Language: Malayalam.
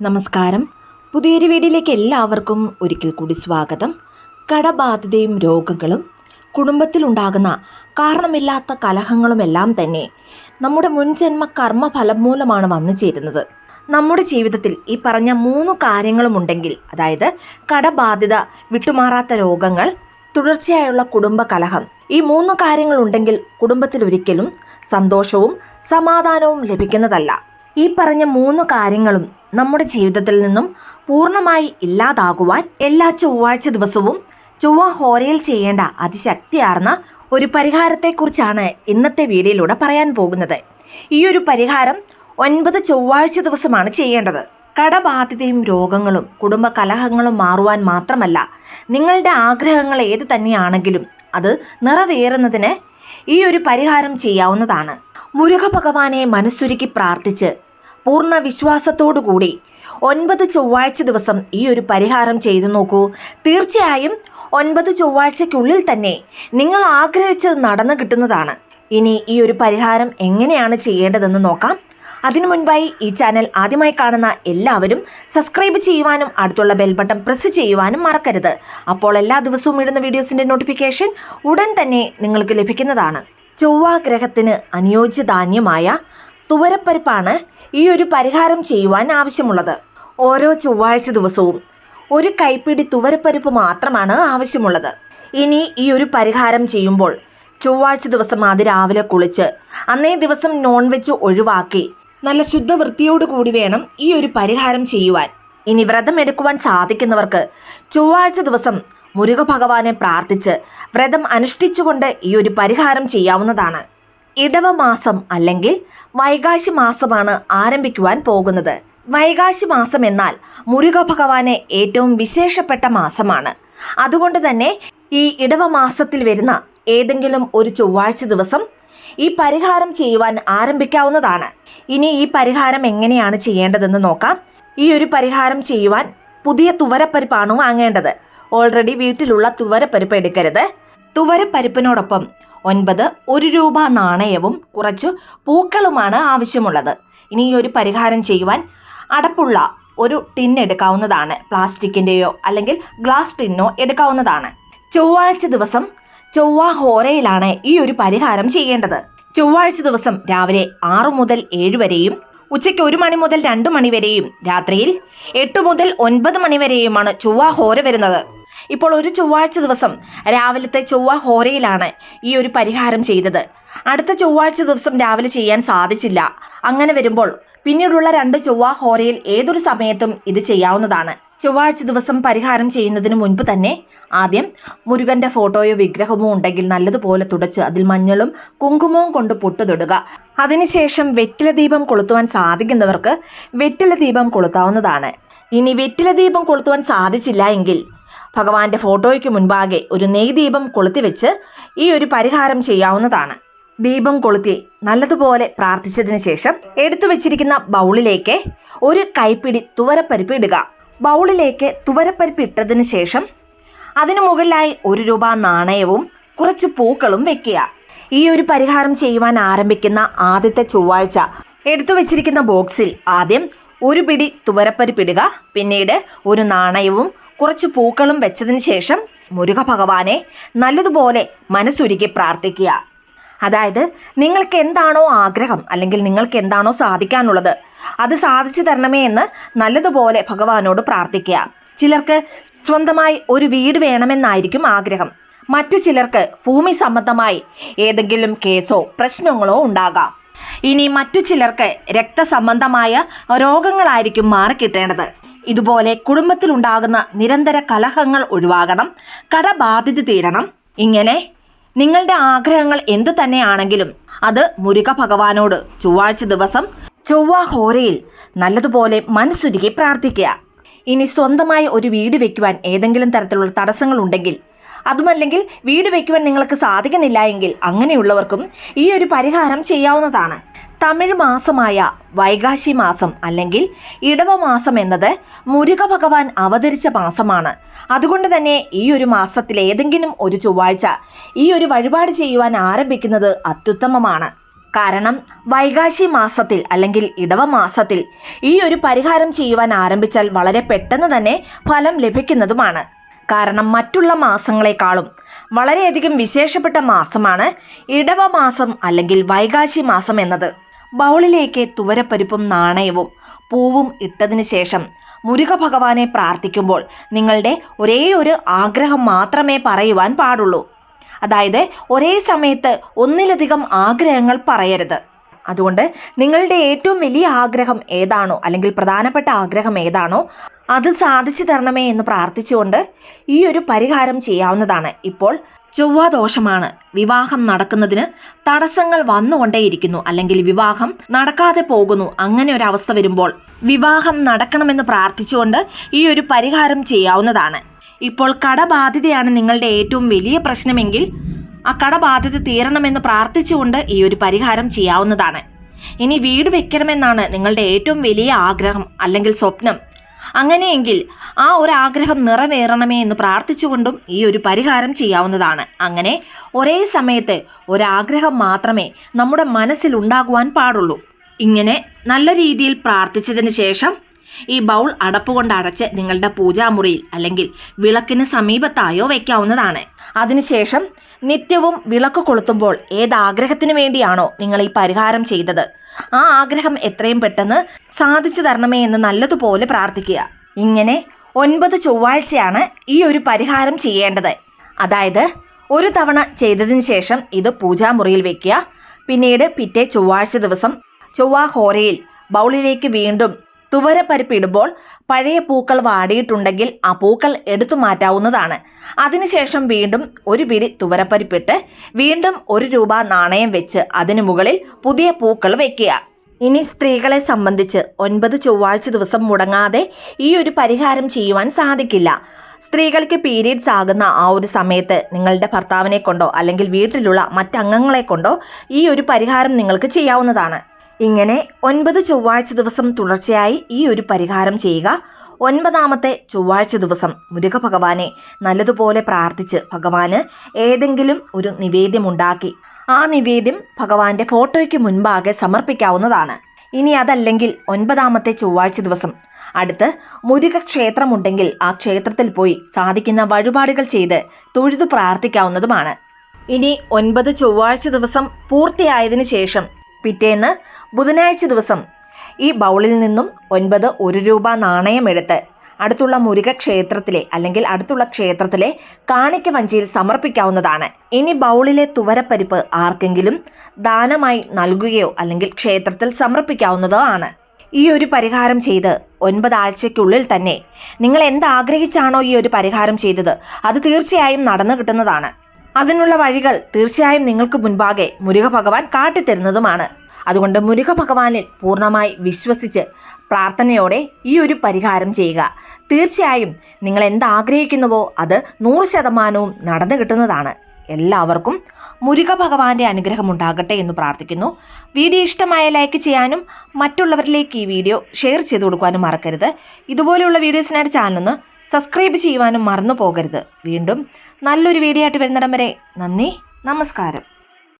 നമസ്കാരം. പുതിയൊരു വീഡിയോയിലേക്ക് എല്ലാവർക്കും ഒരിക്കൽ കൂടി സ്വാഗതം. കടബാധിതയും രോഗങ്ങളും കുടുംബത്തിലുണ്ടാകുന്ന കാരണമില്ലാത്ത കലഹങ്ങളുമെല്ലാം തന്നെ നമ്മുടെ മുൻജന്മ കർമ്മഫലം മൂലമാണ് വന്നു ചേരുന്നത്. നമ്മുടെ ജീവിതത്തിൽ ഈ പറഞ്ഞ മൂന്ന് കാര്യങ്ങളുമുണ്ടെങ്കിൽ അതായത് കടബാധിത വിട്ടുമാറാത്ത രോഗങ്ങൾ തുടർച്ചയായുള്ള കുടുംബ കലഹം ഈ മൂന്ന് കാര്യങ്ങളുണ്ടെങ്കിൽ കുടുംബത്തിൽ ഒരിക്കലും സന്തോഷവും സമാധാനവും ലഭിക്കുന്നതല്ല. ഈ പറഞ്ഞ മൂന്ന് കാര്യങ്ങളും നമ്മുടെ ജീവിതത്തിൽ നിന്നും പൂർണമായി ഇല്ലാതാകുവാൻ എല്ലാ ചൊവ്വാഴ്ച ദിവസവും ചൊവ്വ ഹോരയിൽ ചെയ്യേണ്ട അതിശക്തിയാർന്ന ഒരു പരിഹാരത്തെക്കുറിച്ചാണ് ഇന്നത്തെ വീഡിയോയിലൂടെ പറയാൻ പോകുന്നത്. ഈ ഒരു പരിഹാരം ഒൻപത് ചൊവ്വാഴ്ച ദിവസമാണ് ചെയ്യേണ്ടത്. കടബാധിതയും രോഗങ്ങളും കുടുംബ കലഹങ്ങളും മാറുവാൻ മാത്രമല്ല നിങ്ങളുടെ ആഗ്രഹങ്ങൾ ഏത് തന്നെയാണെങ്കിലും അത് നിറവേറുന്നതിന് ഈ ഒരു പരിഹാരം ചെയ്യാവുന്നതാണ്. മുരുക ഭഗവാനെ മനസ്സുരുക്കി പ്രാർത്ഥിച്ച് പൂർണ വിശ്വാസത്തോടുകൂടി ഒൻപത് ചൊവ്വാഴ്ച ദിവസം ഈ ഒരു പരിഹാരം ചെയ്തു നോക്കൂ. തീർച്ചയായും ഒൻപത് ചൊവ്വാഴ്ചയ്ക്കുള്ളിൽ തന്നെ നിങ്ങൾ ആഗ്രഹിച്ചത് നടന്നു കിട്ടുന്നതാണ്. ഇനി ഈ ഒരു പരിഹാരം എങ്ങനെയാണ് ചെയ്യേണ്ടതെന്ന് നോക്കാം. അതിനു മുൻപായി ഈ ചാനൽ ആദ്യമായി കാണുന്ന എല്ലാവരും സബ്സ്ക്രൈബ് ചെയ്യുവാനും അടുത്തുള്ള ബെൽ ബട്ടൺ പ്രസ് ചെയ്യുവാനും മറക്കരുത്. അപ്പോൾ എല്ലാ ദിവസവും ഇടുന്ന വീഡിയോസിന്റെ നോട്ടിഫിക്കേഷൻ ഉടൻ തന്നെ നിങ്ങൾക്ക് ലഭിക്കുന്നതാണ്. ചൊവ്വാ ഗ്രഹത്തിന് അനുയോജ്യധാന്യമായ തുവരപ്പരിപ്പാണ് ഈ ഒരു പരിഹാരം ചെയ്യുവാൻ ആവശ്യമുള്ളത്. ഓരോ ചൊവ്വാഴ്ച ദിവസവും ഒരു കൈപ്പിടി തുവരപ്പരിപ്പ് മാത്രമാണ് ആവശ്യമുള്ളത്. ഇനി ഈ ഒരു പരിഹാരം ചെയ്യുമ്പോൾ ചൊവ്വാഴ്ച ദിവസം അതിരാവിലെ കുളിച്ച് അന്നേ ദിവസം നോൺ വെജ് ഒഴിവാക്കി നല്ല ശുദ്ധവൃത്തിയോട് കൂടി വേണം ഈ ഒരു പരിഹാരം ചെയ്യുവാൻ. ഇനി വ്രതം എടുക്കുവാൻ സാധിക്കുന്നവർക്ക് ചൊവ്വാഴ്ച ദിവസം മുരുക ഭഗവാനെ പ്രാർത്ഥിച്ച് വ്രതം അനുഷ്ഠിച്ചുകൊണ്ട് ഈ ഒരു പരിഹാരം ചെയ്യാവുന്നതാണ്. ഇടവ മാസം അല്ലെങ്കിൽ വൈകാശി മാസമാണ് ആരംഭിക്കുവാൻ പോകുന്നത്. വൈകാശി മാസം എന്നാൽ മുരുക ഭഗവാനെ ഏറ്റവും വിശേഷപ്പെട്ട മാസമാണ്. അതുകൊണ്ട് തന്നെ ഈ ഇടവമാസത്തിൽ വരുന്ന ഏതെങ്കിലും ഒരു ചൊവ്വാഴ്ച ദിവസം ഈ പരിഹാരം ചെയ്യുവാൻ ആരംഭിക്കാവുന്നതാണ്. ഇനി ഈ പരിഹാരം എങ്ങനെയാണ് ചെയ്യേണ്ടതെന്ന് നോക്കാം. ഈ ഒരു പരിഹാരം ചെയ്യുവാൻ പുതിയ തുവരപ്പരിപ്പാണ് വാങ്ങേണ്ടത്. ഓൾറെഡി വീട്ടിലുള്ള തുവരപ്പരിപ്പ് എടുക്കരുത്. തുവരപ്പരിപ്പിനോടൊപ്പം ഒൻപത് ഒരു രൂപ നാണയവും കുറച്ച് പൂക്കളുമാണ് ആവശ്യമുള്ളത്. ഇനി ഈ ഒരു പരിഹാരം ചെയ്യുവാൻ അടപ്പുള്ള ഒരു ടിൻ എടുക്കാവുന്നതാണ്. പ്ലാസ്റ്റിക്കിന്റെയോ അല്ലെങ്കിൽ ഗ്ലാസ് ടിന്നോ എടുക്കാവുന്നതാണ്. ചൊവ്വാഴ്ച ദിവസം ചൊവ്വ ഹോരയിലാണ് ഈ ഒരു പരിഹാരം ചെയ്യേണ്ടത്. ചൊവ്വാഴ്ച ദിവസം രാവിലെ ആറു മുതൽ ഏഴ് വരെയും ഉച്ചയ്ക്ക് ഒരു മണി മുതൽ രണ്ട് മണി വരെയും രാത്രിയിൽ എട്ട് മുതൽ ഒൻപത് മണി വരെയുമാണ് ചൊവ്വ ഹോര വരുന്നത്. ഇപ്പോൾ ഒരു ചൊവ്വാഴ്ച ദിവസം രാവിലത്തെ ചൊവ്വ ഹോരയിലാണ് ഈ ഒരു പരിഹാരം ചെയ്തത്. അടുത്ത ചൊവ്വാഴ്ച ദിവസം രാവിലെ ചെയ്യാൻ സാധിച്ചില്ല. അങ്ങനെ വരുമ്പോൾ പിന്നീടുള്ള രണ്ട് ചൊവ്വ ഹോരയിൽ ഏതൊരു സമയത്തും ഇത് ചെയ്യാവുന്നതാണ്. ചൊവ്വാഴ്ച ദിവസം പരിഹാരം ചെയ്യുന്നതിന് മുൻപ് തന്നെ ആദ്യം മുരുകന്റെ ഫോട്ടോയോ വിഗ്രഹമോ ഉണ്ടെങ്കിൽ നല്ലതുപോലെ തുടച്ച് അതിൽ മഞ്ഞളും കുങ്കുമവും കൊണ്ട് പൊട്ടുതൊടുക. അതിനുശേഷം വെറ്റില ദീപം കൊളുത്തുവാൻ സാധിക്കുന്നവർക്ക് വെറ്റില ദീപം കൊളുത്താവുന്നതാണ്. ഇനി വെറ്റില ദീപം കൊളുത്തുവാൻ സാധിച്ചില്ല എങ്കിൽ ഭഗവാന്റെ ഫോട്ടോയ്ക്ക് മുൻപാകെ ഒരു നെയ് ദീപം കൊളുത്തിവെച്ച് ഈ ഒരു പരിഹാരം ചെയ്യാവുന്നതാണ്. ദീപം കൊളുത്തി നല്ലതുപോലെ പ്രാർത്ഥിച്ചതിന് ശേഷം എടുത്തു വെച്ചിരിക്കുന്ന ബൗളിലേക്ക് ഒരു കൈപ്പിടി തുവരപ്പരിപ്പ് ഇടുക. ബൗളിലേക്ക് തുവരപ്പരിപ്പ് ഇട്ടതിന് ശേഷം അതിനു മുകളിലായി ഒരു രൂപ നാണയവും കുറച്ച് പൂക്കളും വെക്കുക. ഈ ഒരു പരിഹാരം ചെയ്യുവാൻ ആരംഭിക്കുന്ന ആദ്യത്തെ ചൊവ്വാഴ്ച എടുത്തു വെച്ചിരിക്കുന്ന ബോക്സിൽ ആദ്യം ഒരു പിടി തുവരപ്പരിപ്പിടുക പിന്നീട് ഒരു നാണയവും കുറച്ച് പൂക്കളും വെച്ചതിന് ശേഷം മുരുക ഭഗവാനെ നല്ലതുപോലെ മനസ്സുരുക്കി പ്രാർത്ഥിക്കുക. അതായത് നിങ്ങൾക്ക് എന്താണോ ആഗ്രഹം അല്ലെങ്കിൽ നിങ്ങൾക്ക് എന്താണോ സാധിക്കാനുള്ളത് അത് സാധിച്ചു തരണമേ എന്ന് നല്ലതുപോലെ ഭഗവാനോട് പ്രാർത്ഥിക്കുക. ചിലർക്ക് സ്വന്തമായി ഒരു വീട് വേണമെന്നായിരിക്കും ആഗ്രഹം. മറ്റു ചിലർക്ക് ഭൂമി സംബന്ധമായി ഏതെങ്കിലും കേസോ പ്രശ്നങ്ങളോ ഉണ്ടാകാം. ഇനി മറ്റു ചിലർക്ക് രക്തസംബന്ധമായ രോഗങ്ങളായിരിക്കും മാറിക്കിട്ടേണ്ടത്. ഇതുപോലെ കുടുംബത്തിലുണ്ടാകുന്ന നിരന്തര കലഹങ്ങൾ ഒഴിവാകണം കടബാധ്യത തീരണം. ഇങ്ങനെ നിങ്ങളുടെ ആഗ്രഹങ്ങൾ എന്തു തന്നെയാണെങ്കിലും അത് മുരുക ഭഗവാനോട് ചൊവ്വാഴ്ച ദിവസം ചൊവ്വാ ഹോരയിൽ നല്ലതുപോലെ മനസ്സുരുകി പ്രാർത്ഥിക്കുക. ഇനി സ്വന്തമായി ഒരു വീട് വെക്കുവാൻ ഏതെങ്കിലും തരത്തിലുള്ള തടസ്സങ്ങൾ ഉണ്ടെങ്കിൽ അതുമല്ലെങ്കിൽ വീട് വെക്കുവാൻ നിങ്ങൾക്ക് സാധിക്കുന്നില്ല എങ്കിൽ അങ്ങനെയുള്ളവർക്കും ഈ ഒരു പരിഹാരം ചെയ്യാവുന്നതാണ്. തമിഴ് മാസമായ വൈകാശി മാസം അല്ലെങ്കിൽ ഇടവ മാസം എന്നത് മുരുക ഭഗവാൻ അവതരിച്ച മാസമാണ്. അതുകൊണ്ട് തന്നെ ഈ ഒരു മാസത്തിൽ ഏതെങ്കിലും ഒരു ചൊവ്വാഴ്ച ഈ ഒരു വഴിപാട് ചെയ്യുവാൻ ആരംഭിക്കുന്നത് അത്യുത്തമമാണ്. കാരണം വൈകാശി മാസത്തിൽ അല്ലെങ്കിൽ ഇടവ മാസത്തിൽ ഈ ഒരു പരിഹാരം ചെയ്യുവാൻ ആരംഭിച്ചാൽ വളരെ പെട്ടെന്ന് തന്നെ ഫലം ലഭിക്കുന്നതുമാണ്. കാരണം മറ്റുള്ള മാസങ്ങളെക്കാളും വളരെയധികം വിശേഷപ്പെട്ട മാസമാണ് ഇടവ മാസം അല്ലെങ്കിൽ വൈകാശി മാസം എന്നത്. ബൗളിലേക്ക് തുവരപ്പരിപ്പും നാണയവും പൂവും ഇട്ടതിന് ശേഷം മുരുക ഭഗവാനെ പ്രാർത്ഥിക്കുമ്പോൾ നിങ്ങളുടെ ഒരേ ഒരു ആഗ്രഹം മാത്രമേ പറയുവാൻ പാടുള്ളൂ. അതായത് ഒരേ സമയത്ത് ഒന്നിലധികം ആഗ്രഹങ്ങൾ പറയരുത്. അതുകൊണ്ട് നിങ്ങളുടെ ഏറ്റവും വലിയ ആഗ്രഹം ഏതാണോ അല്ലെങ്കിൽ പ്രധാനപ്പെട്ട ആഗ്രഹം ഏതാണോ അത് സാധിച്ചു തരണമേ എന്ന് പ്രാർത്ഥിച്ചുകൊണ്ട് ഈ ഒരു പരിഹാരം ചെയ്യാവുന്നതാണ്. ഇപ്പോൾ ചൊവ്വാദോഷമാണ്. വിവാഹം നടക്കുന്നതിന് തടസ്സങ്ങൾ വന്നുകൊണ്ടേയിരിക്കുന്നു. അല്ലെങ്കിൽ വിവാഹം നടക്കാതെ പോകുന്നു. അങ്ങനെ ഒരു അവസ്ഥ വരുമ്പോൾ വിവാഹം നടക്കണമെന്ന് പ്രാർത്ഥിച്ചുകൊണ്ട് ഈ ഒരു പരിഹാരം ചെയ്യാവുന്നതാണ്. ഇപ്പോൾ കടബാധ്യതയാണ് നിങ്ങളുടെ ഏറ്റവും വലിയ പ്രശ്നമെങ്കിൽ ആ കടബാധ്യത തീരണമെന്ന് പ്രാർത്ഥിച്ചുകൊണ്ട് ഈ ഒരു പരിഹാരം ചെയ്യാവുന്നതാണ്. ഇനി വീട് വെക്കണമെന്നാണ് നിങ്ങളുടെ ഏറ്റവും വലിയ ആഗ്രഹം അല്ലെങ്കിൽ സ്വപ്നം. അങ്ങനെയെങ്കിൽ ആ ഒരു ആഗ്രഹം നിറവേറണമേ എന്ന് പ്രാർത്ഥിച്ചുകൊണ്ടും ഈ ഒരു പരിഹാരം ചെയ്യാവുന്നതാണ്. അങ്ങനെ ഒരേ സമയത്ത് ഒരാഗ്രഹം മാത്രമേ നമ്മുടെ മനസ്സിൽ ഉണ്ടാകുവാൻ പാടുള്ളൂ. ഇങ്ങനെ നല്ല രീതിയിൽ പ്രാർത്ഥിച്ചതിന് ശേഷം ഈ ബൗൾ അടപ്പുകൊണ്ട് അടച്ച് നിങ്ങളുടെ പൂജാമുറിയിൽ അല്ലെങ്കിൽ വിളക്കിന് സമീപത്തായോ വയ്ക്കാവുന്നതാണ് അതിനുശേഷം നിത്യവും വിളക്ക് കൊളുത്തുമ്പോൾ ഏത് ആഗ്രഹത്തിന് വേണ്ടിയാണോ നിങ്ങൾ ഈ പരിഹാരം ചെയ്തത്? ആ ആഗ്രഹം എത്രയും പെട്ടെന്ന് സാധിച്ചു തരണമേ എന്ന് നല്ലതുപോലെ പ്രാർത്ഥിക്കുക. ഇങ്ങനെ ഒൻപത് ചൊവ്വാഴ്ചയാണ് ഈ ഒരു പരിഹാരം ചെയ്യേണ്ടത്. അതായത് ഒരു തവണ ചെയ്തതിന് ശേഷം ഇത് പൂജാമുറിയിൽ വെക്കുക. പിന്നീട് പിറ്റേ ചൊവ്വാഴ്ച ദിവസം ചൊവ്വാ ഹോരയിൽ ബൗളിലേക്ക് വീണ്ടും തുവരപ്പരിപ്പ് ഇടുമ്പോൾ പഴയ പൂക്കൾ വാടിയിട്ടുണ്ടെങ്കിൽ ആ പൂക്കൾ എടുത്തു മാറ്റാവുന്നതാണ്. അതിനുശേഷം വീണ്ടും ഒരു പിടി തുവരപ്പരിപ്പിട്ട് വീണ്ടും ഒരു രൂപ നാണയം വെച്ച് അതിനു മുകളിൽ പുതിയ പൂക്കൾ വെക്കുക ഇനി സ്ത്രീകളെ സംബന്ധിച്ച് ഒൻപത് ചൊവ്വാഴ്ച ദിവസം മുടങ്ങാതെ ഈ ഒരു പരിഹാരം ചെയ്യുവാൻ സാധിക്കില്ല. സ്ത്രീകൾക്ക് പീരീഡ്സ് ആകുന്ന ആ ഒരു സമയത്ത് നിങ്ങളുടെ ഭർത്താവിനെ കൊണ്ടോ അല്ലെങ്കിൽ വീട്ടിലുള്ള മറ്റംഗങ്ങളെ കൊണ്ടോ ഈ ഒരു പരിഹാരം നിങ്ങൾക്ക് ചെയ്യാവുന്നതാണ്. ഇങ്ങനെ ഒൻപത് ചൊവ്വാഴ്ച ദിവസം തുടർച്ചയായി ഈ ഒരു പരിഹാരം ചെയ്യുക. ഒൻപതാമത്തെ ചൊവ്വാഴ്ച ദിവസം മുരുക ഭഗവാനെ നല്ലതുപോലെ പ്രാർത്ഥിച്ച് ഭഗവാന് ഏതെങ്കിലും ഒരു നിവേദ്യമുണ്ടാക്കി ആ നിവേദ്യം ഭഗവാന്റെ ഫോട്ടോയ്ക്ക് മുൻപാകെ സമർപ്പിക്കാവുന്നതാണ്. ഇനി അതല്ലെങ്കിൽ ഒൻപതാമത്തെ ചൊവ്വാഴ്ച ദിവസം. അടുത്ത് മുരുക ക്ഷേത്രമുണ്ടെങ്കിൽ ആ ക്ഷേത്രത്തിൽ പോയി സാധിക്കുന്ന വഴിപാടുകൾ ചെയ്ത് തൊഴുതു പ്രാർത്ഥിക്കാവുന്നതുമാണ്. ഇനി ഒൻപത് ചൊവ്വാഴ്ച ദിവസം പൂർത്തിയായതിനു ശേഷം പിറ്റേന്ന് ബുധനാഴ്ച ദിവസം ഈ ബൗളിൽ നിന്നും ഒൻപത് ഒരു രൂപ നാണയം എടുത്ത് അടുത്തുള്ള മുരുക ക്ഷേത്രത്തിലെ അല്ലെങ്കിൽ അടുത്തുള്ള ക്ഷേത്രത്തിലെ കാണിക്ക വഞ്ചിയിൽ സമർപ്പിക്കാവുന്നതാണ്. ഇനി ബൗളിലെ തുവരപ്പരിപ്പ് ആർക്കെങ്കിലും ദാനമായി നൽകുകയോ അല്ലെങ്കിൽ ക്ഷേത്രത്തിൽ സമർപ്പിക്കാവുന്നതോ ആണ്. ഈ ഒരു പരിഹാരം ചെയ്ത് ഒൻപതാഴ്ചയ്ക്കുള്ളിൽ തന്നെ നിങ്ങൾ എന്താഗ്രഹിച്ചാണോ ഈ ഒരു പരിഹാരം ചെയ്തത് അത് തീർച്ചയായും നടന്നു കിട്ടുന്നതാണ്. അതിനുള്ള വഴികൾ തീർച്ചയായും നിങ്ങൾക്ക് മുൻപാകെ മുരുക ഭഗവാൻ കാട്ടിത്തരുന്നതുമാണ്. അതുകൊണ്ട് മുരുക ഭഗവാനിൽ പൂർണമായി വിശ്വസിച്ച് പ്രാർത്ഥനയോടെ ഈ ഒരു പരിഹാരം ചെയ്യുക. തീർച്ചയായും നിങ്ങൾ എന്താഗ്രഹിക്കുന്നുവോ അത് നൂറ് ശതമാനവും നടന്നു കിട്ടുന്നതാണ്. എല്ലാവർക്കും മുരുക ഭഗവാന്റെ അനുഗ്രഹം ഉണ്ടാകട്ടെ എന്ന് പ്രാർത്ഥിക്കുന്നു. വീഡിയോ ഇഷ്ടമായ ലൈക്ക് ചെയ്യാനും മറ്റുള്ളവരിലേക്ക് ഈ വീഡിയോ ഷെയർ ചെയ്തു കൊടുക്കുവാനും മറക്കരുത്. ഇതുപോലെയുള്ള വീഡിയോസിനായിട്ട് ചാനലൊന്ന് സബ്സ്ക്രൈബ് ചെയ്യുവാനും മറന്നു പോകരുത്. വീണ്ടും നല്ലൊരു വീഡിയോ ആയിട്ട് വരുന്നിടം വരെ നന്ദി നമസ്കാരം.